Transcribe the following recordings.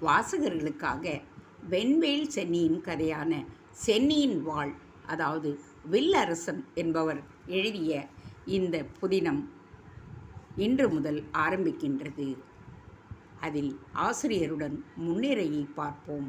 வாசகர்களுக்காக வெண்வேல் சென்னியின் கதையான சென்னியின் வாழ் அதாவது வில்லரசன் என்பவர் எழுதிய இந்த புதினம் இன்று முதல் ஆரம்பிக்கின்றது. அதில் ஆசிரியருடன் முன்னிறையை பார்ப்போம்.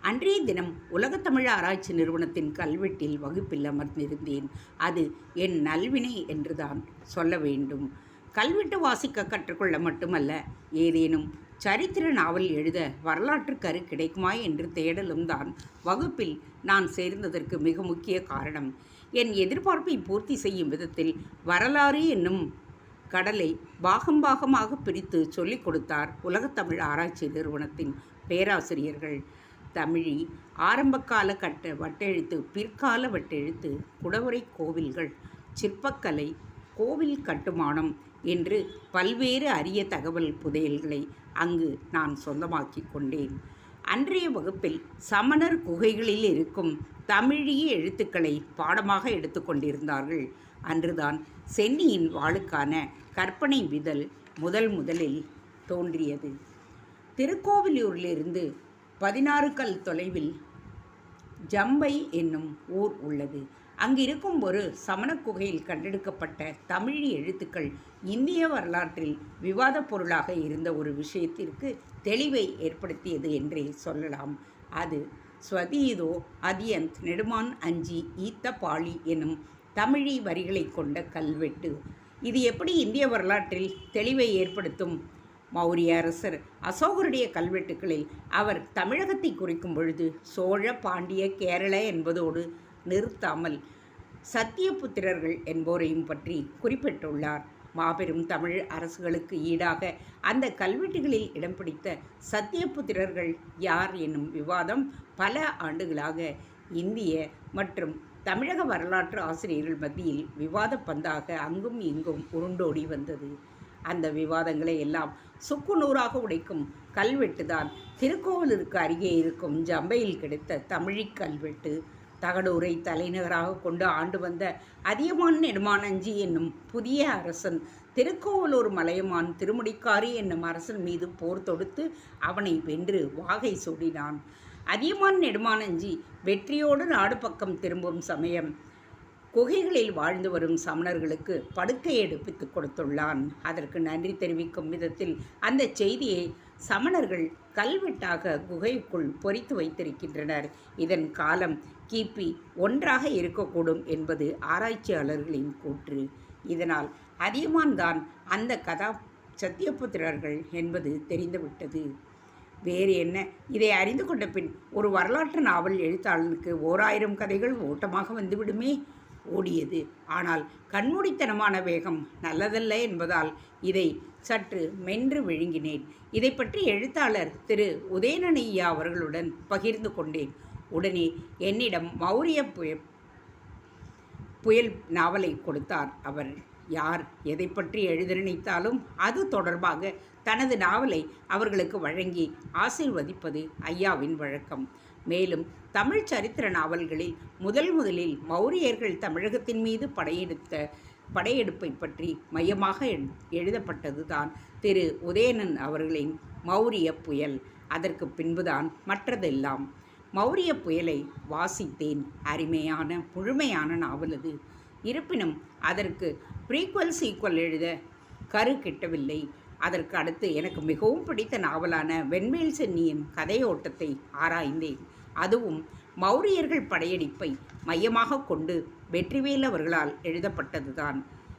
அன்றைய தினம் உலகத்தமிழ் ஆராய்ச்சி நிறுவனத்தின் கல்வெட்டில் வகுப்பில் அமர்ந்திருந்தேன். அது என் நல்வினை என்றுதான் சொல்ல வேண்டும். கல்வெட்டு வாசிக்க கற்றுக்கொள்ள மட்டுமல்ல ஏதேனும் சரித்திர நாவல் எழுத வரலாற்று கரு கிடைக்குமா என்று தேடலும் தான் வகுப்பில் நான் சேர்ந்ததற்கு மிக முக்கிய காரணம். என் எதிர்பார்ப்பை பூர்த்தி செய்யும் விதத்தில் வரலாறு என்னும் கடலை பாகம் பாகமாக பிரித்து சொல்லிக் கொடுத்தார் உலகத்தமிழ் ஆராய்ச்சி நிறுவனத்தின் பேராசிரியர்கள். தமிழி ஆரம்பகால கட்ட வட்டெழுத்து பிற்கால வட்டெழுத்து குடவரை கோவில்கள் சிற்பக்கலை கோவில் கட்டுமானம் என்று பல்வேறு அரிய தகவல் புதையல்களை அங்கு நான் சொந்தமாக்கி கொண்டேன். அன்றைய வகுப்பில் சமணர் குகைகளில் இருக்கும் தமிழிய எழுத்துக்களை பாடமாக எடுத்துக்கொண்டிருந்தார்கள் அன்றுதான் சென்னியின் வாளுக்கான கற்பனை விதல் முதல் முதலில் தோன்றியது. திருக்கோவிலூரிலிருந்து பதினாறு கல் தொலைவில் ஜம்பை என்னும் ஊர் உள்ளது. அங்கிருக்கும் ஒரு சமணக்குகையில் கண்டெடுக்கப்பட்ட தமிழ் எழுத்துக்கள் இந்திய வரலாற்றில் விவாதப் பொருளாக இருந்த ஒரு விஷயத்திற்கு தெளிவை ஏற்படுத்தியது என்றே சொல்லலாம். அது ஸ்வதீதோ அதியந்த் நெடுமான் அஞ்சி ஈத்த பாளி எனும் தமிழி வரிகளை கொண்ட கல்வெட்டு. இது எப்படி இந்திய வரலாற்றில் தெளிவை ஏற்படுத்தும்? மௌரிய அரசர் அசோகருடைய கல்வெட்டுகளில் அவர் தமிழகத்தை குறிக்கும் பொழுது சோழ பாண்டிய கேரள என்பதோடு நிறுத்தாமல் சத்தியபுத்திரர்கள் என்போரையும் பற்றி குறிப்பிட்டுள்ளார். மாபெரும் தமிழ் அரசுகளுக்கு ஈடாக அந்த கல்வெட்டுகளில் இடம் பிடித்த சத்தியபுத்திரர்கள் யார் என்னும் விவாதம் பல ஆண்டுகளாக இந்திய மற்றும் தமிழக வரலாற்று ஆசிரியர்கள் மத்தியில் விவாத பந்தாக அங்கும் இங்கும் உருண்டோடி வந்தது. அந்த விவாதங்களை எல்லாம் சுக்கு நூறாக உடைக்கும் கல்வெட்டு தான் அருகே இருக்கும் ஜம்பையில் கிடைத்த தமிழிக் கல்வெட்டு தகடூரை தலைநகராக கொண்டு ஆண்டு வந்த அதியமான் நெடுமானஞ்சி என்னும் புதிய அரசன் திருக்கோவலூர் மலையமான் திருமுடிக்காரி என்னும் அரசன் மீது போர் தொடுத்து அவனை வென்று வாகை சூடினான். அதியமான் நெடுமானஞ்சி வெற்றியோடு நாடு பக்கம் திரும்பும் சமயம் குகைகளில் வாழ்ந்து வரும் சமணர்களுக்கு படுக்கை எடுப்பித்து கொடுத்துள்ளான். அதற்கு நன்றி தெரிவிக்கும் விதத்தில் அந்த செய்தியை சமணர்கள் கல்வெட்டாக குகைக்குள் பொறித்து வைத்திருக்கின்றனர். இதன் காலம் கிபி ஒன்றாக இருக்கக்கூடும் என்பது ஆராய்ச்சியாளர்களின் கூற்று. இதனால் அதியமான் தான் அந்த கதா சத்தியபுத்திரர்கள் என்பது தெரிந்துவிட்டது. வேறு என்ன? இதை அறிந்து கொண்ட பின் ஒரு வரலாற்று நாவல் எழுத்தாளனுக்கு ஓராயிரம் கதைகள் ஓட்டமாக வந்துவிடுமே? ஓடியது. ஆனால் கண்மூடித்தனமான வேகம் நல்லதல்ல என்பதால் இதை சற்று மென்று விழுங்கினேன். இதை பற்றி எழுத்தாளர் திரு. உதயநனையா அவர்களுடன் பகிர்ந்து கொண்டேன். உடனே என்னிடம் மௌரிய புயல் புயல் நாவலை கொடுத்தார். அவர் யார் எதை பற்றி எழுத நினைத்தாலும் அது தொடர்பாக தனது நாவலை அவர்களுக்கு வழங்கி ஆசிர்வதிப்பது ஐயாவின் வழக்கம். மேலும் தமிழ் சரித்திர நாவல்களில் முதல் முதலில் மௌரியர்கள் தமிழகத்தின் மீது படையெடுத்த படையெடுப்பை பற்றி மையமாக எழுதப்பட்டது தான் திரு உதயணன் அவர்களின் மௌரிய புயல். அதற்கு பின்புதான் மற்றதெல்லாம். மௌரிய புயலை வாசித்தேன் அருமையான முழுமையான நாவல் அது இருப்பினும் அதற்கு ப்ரீக்வல் சீக்வல் எழுத கரு கிட்டவில்லை. அதற்கு அடுத்து எனக்கு மிகவும் பிடித்த நாவலான வெண்மேல் சென்னியின் கதையோட்டத்தை ஆராய்ந்தேன். அதுவும் மௌரியர்கள் படையெடுப்பை மையமாக கொண்டு வெற்றிவேல் அவர்களால் எழுதப்பட்டதுதான்.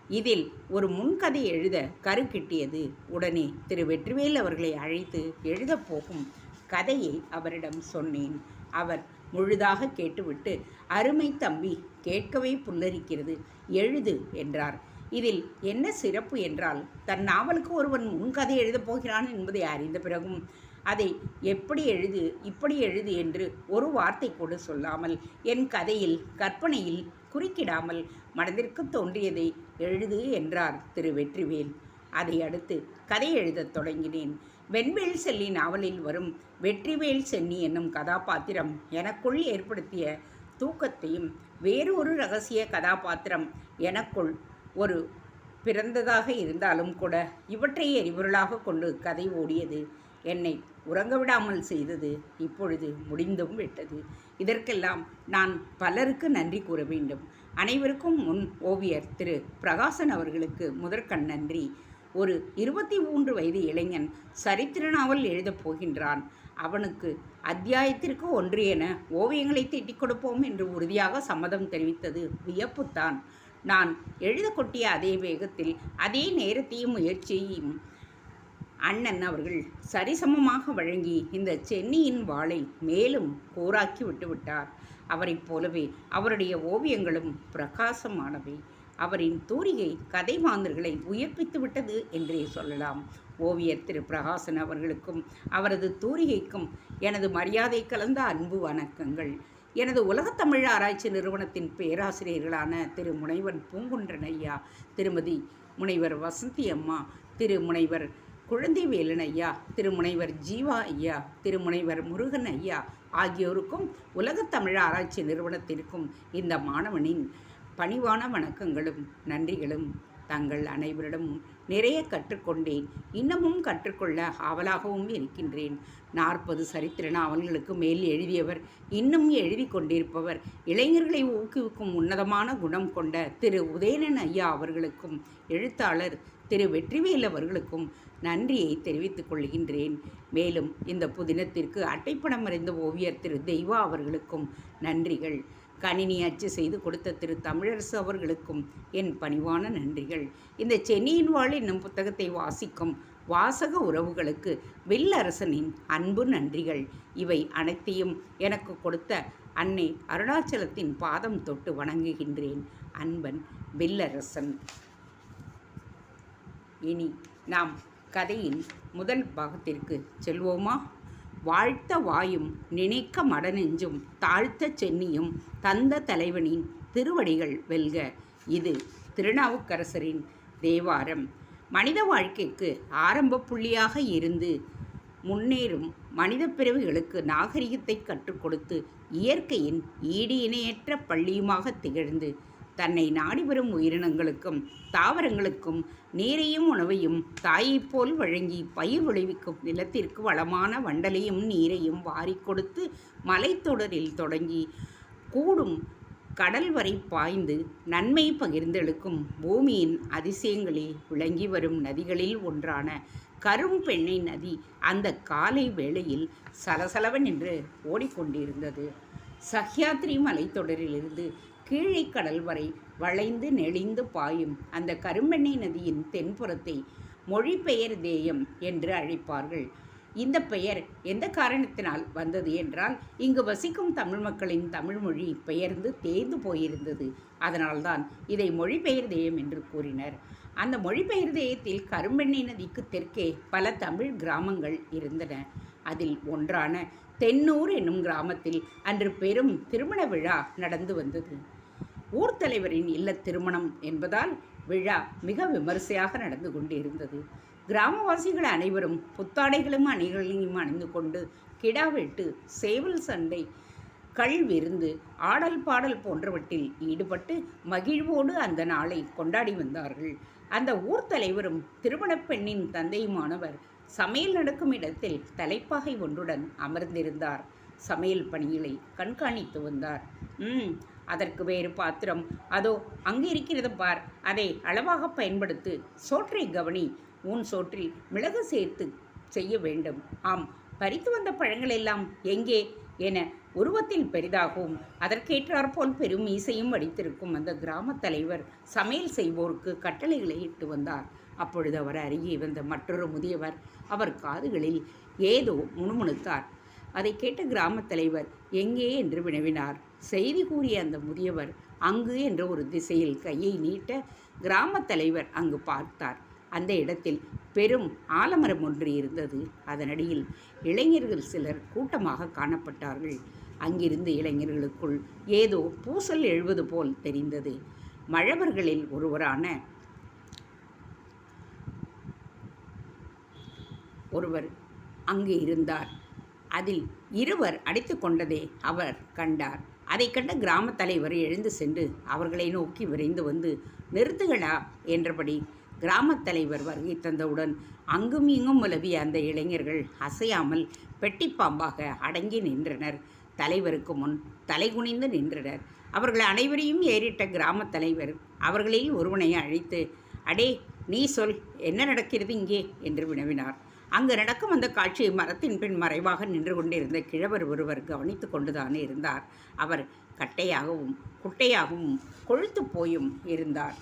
இதில் ஒரு முன்கதை எழுத கரு கிட்டியது. உடனே திரு வெற்றிவேல் அவர்களை அழைத்து எழுதப் போகும் கதையை அவரிடம் சொன்னேன். அவர் முழுதாக கேட்டுவிட்டு அருமை தம்பி கேட்கவே புல்லரிக்கிறது. எழுது என்றார். இதில் என்ன சிறப்பு என்றால் தன் நாவலுக்கு ஒருவன் முன்கதை எழுதப் போகிறான் என்பதை அறிந்த பிறகும் அதை எப்படி எழுது இப்படி எழுது என்று ஒரு வார்த்தை கூட சொல்லாமல் என் கதையில் கற்பனையில் குறுக்கிடாமல் மனதிற்கு தோன்றியதை எழுது என்றார் திரு வெற்றிவேல் அதை அடுத்து கதை எழுதத் தொடங்கினேன். வெண்வேல் செல்லி நாவலில் வரும் வெற்றிவேல் சென்னி என்னும் கதாபாத்திரம் எனக்குள் ஏற்படுத்திய தூக்கத்தையும் வேறொரு ரகசிய கதாபாத்திரம் எனக்குள் ஒரு பிறந்ததாக இருந்தாலும் கூட இவற்றை எரிபொருளாக கொண்டு கதை ஓடியது. என்னை உறங்க விடாமல் செய்தது இப்பொழுது முடிந்தும் விட்டது. இதற்கெல்லாம் நான் பலருக்கு நன்றி கூற வேண்டும். அனைவருக்கும் முன் ஓவியர் திரு. பிரகாசன் அவர்களுக்கு முதற்கண் நன்றி. ஒரு இருபத்தி மூன்று வயது இளைஞன் சரித்திர நாவல் எழுதப் போகின்றான். அவனுக்கு அத்தியாயத்திற்கு ஒன்று என ஓவியங்களை தீட்டிக் கொடுப்போம் என்று உறுதியாக சம்மதம் தெரிவித்தது வியப்புத்தான். நான் எழுத கொட்டிய அதே வேகத்தில் அதே நேரத்தையும் முயற்சியையும் அண்ணன் அவர்கள் சரிசமமாக வழங்கி இந்த சென்னியின் வாளை மேலும் போராக்கி விட்டுவிட்டார். அவரைப் போலவே அவருடைய ஓவியங்களும் பிரகாசமானவை. அவரின் தூரிகை கதை மாந்தர்களை உயிர்ப்பித்து விட்டது என்றே சொல்லலாம். ஓவியர் திரு. பிரகாசன் அவர்களுக்கும் அவரது தூரிகைக்கும் எனது மரியாதை கலந்த அன்பு வணக்கங்கள். எனது உலகத்தமிழ் ஆராய்ச்சி நிறுவனத்தின் பேராசிரியர்களான திரு. முனைவர் பூங்குன்றன் ஐயா திருமதி முனைவர் வசந்தி அம்மா திரு. முனைவர் குழந்தைவேலன் ஐயா திருமுனைவர் ஜீவா ஐயா திருமுனைவர் முருகன் ஐயா ஆகியோருக்கும் உலகத்தமிழ் ஆராய்ச்சி நிறுவனத்திற்கும் இந்த மாணவனின் பணிவான வணக்கங்களும் நன்றிகளும். தங்கள் அனைவரிடமும் நிறைய கற்றுக்கொண்டேன். இன்னமும் கற்றுக்கொள்ள ஆவலாகவும் இருக்கின்றேன். நாற்பது சரித்திர நாவல்களுக்கு மேல் எழுதியவர் இன்னும் எழுதி கொண்டிருப்பவர் இளைஞர்களை ஊக்குவிக்கும் உன்னதமான குணம் கொண்ட திரு. உதயணன் ஐயா அவர்களுக்கும் எழுத்தாளர் திரு. வெற்றிவேல் அவர்களுக்கும் நன்றியை தெரிவித்துக் கொள்கின்றேன். மேலும் இந்த புதினத்திற்கு அட்டைப்படம் அறிந்த ஓவியர் திரு. தெய்வா அவர்களுக்கும் நன்றிகள். கணினி அச்சு செய்து கொடுத்த திரு தமிழரசு அவர்களுக்கும் என் பணிவான நன்றிகள். இந்த சென்னியின் வாழ் என்னும் புத்தகத்தை வாசிக்கும் வாசக உறவுகளுக்கு வில்லரசனின் அன்பு நன்றிகள். இவை அனைத்தையும் எனக்கு கொடுத்த அன்னை அருணாச்சலத்தின் பாதம் தொட்டு வணங்குகின்றேன். அன்பன் வில்லரசன். இனி நாம் கதையின் முதல் பாகத்திற்கு செல்வோமா? வாழ்த்த வாயும் நினைக்க மடநெஞ்சும் தாழ்த்த சென்னியும் தந்த தலைவனின் திருவடிகள் வெல்க. இது திருநாவுக்கரசரின் தேவாரம். மனித வாழ்க்கைக்கு ஆரம்ப புள்ளியாக இருந்து முன்னேறும் மனித பிறவிகளுக்கு நாகரிகத்தை கற்றுக் கொடுத்து இயற்கையின் ஈடு இணையற்ற பள்ளியுமாக திகழ்ந்து தன்னை நாடி வரும் உயிரினங்களுக்கும் தாவரங்களுக்கும் நீரையும் உணவையும் தாயைப் போல் வழங்கி பயிர் விளைவிக்கும் நிலத்திற்கு வளமான வண்டலையும் நீரையும் வாரி கொடுத்து மலைத்தொடரில் தொடங்கி கூடும் கடல் வரை பாய்ந்து நன்மை பகிர்ந்தெழுக்கும் பூமியின் அதிசயங்களில் விளங்கி வரும் நதிகளில் ஒன்றான கரும்பெண்ணை நதி அந்த காலை வேளையில் சலசலவன் என்று ஓடிக்கொண்டிருந்தது. சஹ்யாத்ரி மலைத்தொடரிலிருந்து கீழே கடல் வரை வளைந்து நெளிந்து பாயும் அந்த கரும்பெண்ணை நதியின் தென்புறத்தை மொழிபெயர் தேயம் என்று அழைப்பார்கள். இந்த பெயர் எந்த காரணத்தினால் வந்தது என்றால் இங்கு வசிக்கும் தமிழ் மக்களின் தமிழ் மொழி பெயர்ந்து தேய்ந்து போயிருந்தது. அதனால்தான் இதை மொழிபெயர் தேயம் என்று கூறினர். அந்த மொழிபெயர் தேயத்தில் கரும்பெண்ணை நதிக்கு தெற்கே பல தமிழ் கிராமங்கள் இருந்தன. அதில் ஒன்றான தென்னூர் என்னும் கிராமத்தில் அன்று பெரும் திருமண விழா நடந்து வந்தது. ஊர் தலைவரின் இல்ல திருமணம் என்பதால் விழா மிக விமரிசையாக நடந்து கொண்டிருந்தது. கிராமவாசிகள் அனைவரும் புத்தாடைகளும் அணிகளையும் அணிந்து கொண்டு கிடா வெட்டு சேவல் சண்டை கள் விருந்து ஆடல் பாடல் போன்றவற்றில் ஈடுபட்டு மகிழ்வோடு அந்த நாளை கொண்டாடி வந்தார்கள். அந்த ஊர் தலைவரும் திருமணப் பெண்ணின் தந்தையுமானவர் சமையல் நடக்கும் இடத்தில் தலைப்பாகை ஒன்றுடன் அமர்ந்திருந்தார். சமையல் பணிகளை கண்காணித்து வந்தார். ம் அதற்கு வேறு பாத்திரம். அதோ அங்கே இருக்கிறது பார். அதை அளவாக பயன்படுத்து சோற்றை கவனி. உன் சோற்றில் மிளகு சேர்த்து செய்ய வேண்டும். ஆம் பறித்து வந்த பழங்கள் எல்லாம் எங்கே? என உருவத்தில் பெரிதாகவும் அதற்கேற்றாற்போல் பெரும் மீசையும் வடித்திருக்கும் அந்த கிராமத் தலைவர் சமையல் செய்வோருக்கு கட்டளைகளை இட்டு வந்தார். அப்பொழுது அவர் அருகே வந்த மற்றொரு முதியவர் அவர் காதுகளில் ஏதோ முணுமுணுத்தார். அதை கேட்ட கிராமத் தலைவர் எங்கே? என்று வினவினார். செய்தி கூறிய அந்த முதியவர் அங்கு என்ற ஒரு திசையில் கையை நீட்ட கிராமத் தலைவர் அங்கு பார்த்தார். அந்த இடத்தில் பெரும் ஆலமரம் ஒன்று இருந்தது. அதனடியில் இளைஞர்கள் சிலர் கூட்டமாக காணப்பட்டார்கள். அங்கிருந்த இளைஞர்களுக்குள் ஏதோ பூசல் எழுவது போல் தெரிந்தது. மழவர்களில் ஒருவரான ஒருவர் அங்கு இருந்தார். அதில் இருவர் அடித்து கொண்டதை அவர் கண்டார். அதை கண்ட கிராமத் தலைவர் எழுந்து சென்று அவர்களை நோக்கி விரைந்து வந்து நிறுத்துகளா என்றபடி கிராமத் தலைவர் வருகை தந்தவுடன் அங்கும் இங்கும் உலவிய அந்த இளைஞர்கள் அசையாமல் பெட்டிப்பாம்பாக அடங்கி நின்றனர். தலைவருக்கு முன் தலைகுனிந்து நின்றனர். அவர்கள் அனைவரையும் ஏறிட்ட கிராமத் தலைவர் அவர்களில் ஒருவனை அழைத்து அடே நீ சொல் என்ன நடக்கிறது இங்கே? என்று வினவினார். அங்கு நடக்கும் அந்த காட்சியை மரத்தின் பின் மறைவாக நின்று கொண்டிருந்த கிழவர் ஒருவர் கவனித்து கொண்டுதானே இருந்தார். அவர் கட்டையாகவும் குட்டையாகவும் கொழுத்து போயும் இருந்தார்.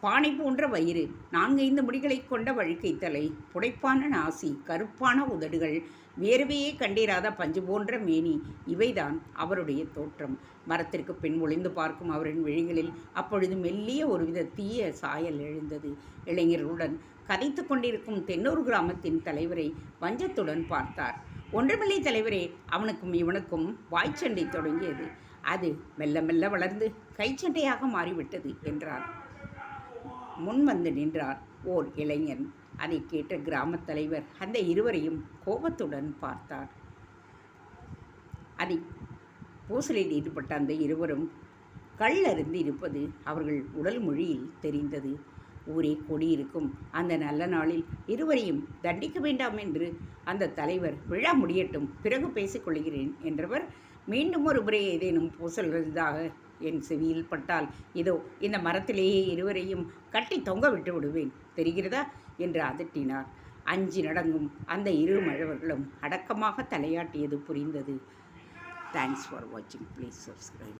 பானை போன்ற வயிறு நான்கைந்து முடிகளைக் கொண்ட வழுக்கை தலை புடைப்பான நாசி கருப்பான உதடுகள் வேர்வையே கண்டிராத பஞ்சு போன்ற மேனி இவைதான் அவருடைய தோற்றம். மரத்திற்கு பின் ஒளிந்து பார்க்கும் அவரின் விழிகளில் அப்பொழுது மெல்லிய ஒருவித தீய சாயல் எழுந்தது. இளைஞர்களுடன் கதைத்து கொண்டிருக்கும் தென்னூர் கிராமத்தின் தலைவரை வஞ்சத்துடன் பார்த்தார். ஒன்றுமில்லை தலைவரே அவனுக்கும் இவனுக்கும் வாய்ச்சண்டை தொடங்கியது. அது மெல்ல மெல்ல வளர்ந்து கைச்சண்டையாக மாறிவிட்டது என்றார். முன் வந்து நின்றார் ஓர் இளைஞன். அதை கேட்ட கிராமத் தலைவர் அந்த இருவரையும் கோபத்துடன் பார்த்தார். அதை பூசலில் ஈடுபட்ட அந்த இருவரும் கள்ளறிந்து இருப்பது அவர்கள் உடல் மொழியில் தெரிந்தது. ஊரே கூடியிருக்கும் அந்த நல்ல நாளில் இருவரையும் தண்டிக்க வேண்டாம் என்று அந்த தலைவர் விழா முடியட்டும். பிறகு பேசிக்கொள்கிறேன் என்றவர் மீண்டும் ஒரு முறை ஏதேனும் பூசல்தாக என் செவியில் பட்டால் இதோ இந்த மரத்திலேயே இருவரையும் கட்டி தொங்க விட்டு விடுவேன். தெரிகிறதா? என்று அதட்டினார். அஞ்சு நடங்கும் அந்த இரு மழவர்களும் அடக்கமாக தலையாட்டியது புரிந்தது. தேங்க்ஸ் ஃபார் வாட்சிங் ப்ளீஸ் சப்ஸ்கிரைப்